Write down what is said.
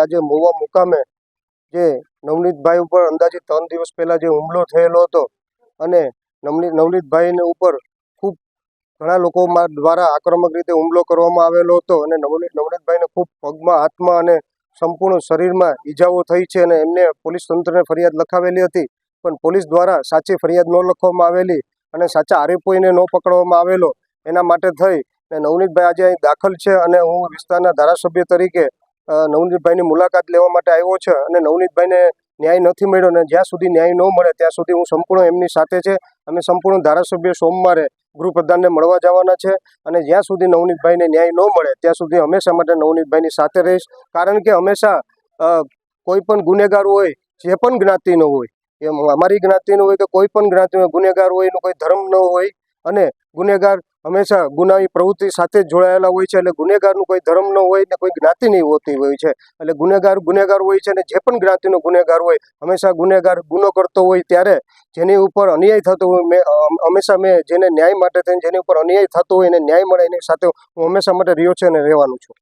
આજે મોવા મુકામે જે નવનીતભાઈ ઉપર અંદાજિત ત્રણ દિવસ પહેલાં જે હુમલો થયેલો હતો અને નવનીત નવનીતભાઈને ઉપર ખૂબ ઘણા લોકો દ્વારા આક્રમક રીતે હુમલો કરવામાં આવેલો હતો અને નવનીત નવનીતભાઈને ખૂબ પગમાં હાથમાં અને સંપૂર્ણ શરીરમાં ઈજાઓ થઈ છે અને એમને પોલીસ તંત્રને ફરિયાદ લખાવેલી હતી. પણ પોલીસ દ્વારા સાચી ફરિયાદ ન લખવામાં આવેલી અને સાચા આરોપીને ન પકડવામાં આવેલો. એના માટે થઈ અને નવનીતભાઈ આજે અહીં દાખલ છે અને હું વિસ્તારના ધારાસભ્ય તરીકે નવનીતભાઈની મુલાકાત લેવા માટે આવ્યો છે અને નવનીતભાઈને ન્યાય નથી મળ્યો અને જ્યાં સુધી ન્યાય ન મળે ત્યાં સુધી હું સંપૂર્ણ એમની સાથે છે. અમે સંપૂર્ણ ધારાસભ્ય સોમવારે ગૃહપ્રધાનને મળવા જવાના છે અને જ્યાં સુધી નવનીતભાઈને ન્યાય ન મળે ત્યાં સુધી હંમેશા માટે નવનીતભાઈની સાથે રહીશ. કારણ કે હંમેશા કોઈ પણ ગુનેગાર હોય, જે પણ જ્ઞાતિનો હોય એ અમારી જ્ઞાતિનો હોય કે કોઈ પણ જ્ઞાતિનો ગુનેગાર હોય એનો કોઈ ધર્મ ન હોય અને ગુનેગાર હંમેશા ગુનાની પ્રવૃત્તિ સાથે જ જોડાયેલા હોય છે એટલે ગુનેગારનું કોઈ ધર્મ ન હોય ને કોઈ જ્ઞાતિ નહીં હોતી હોય છે. એટલે ગુનેગાર ગુનેગાર હોય છે અને જે પણ જ્ઞાતિનો ગુનેગાર હોય, હંમેશા ગુનેગાર ગુનો કરતો હોય ત્યારે જેની ઉપર અન્યાય થતો હોય, મેં હંમેશા મેં જેને ન્યાય માટે થઈને જેની ઉપર અન્યાય થતો હોય એને ન્યાય મળે એની સાથે હું હંમેશા માટે રહ્યો છે અને રહેવાનું છું.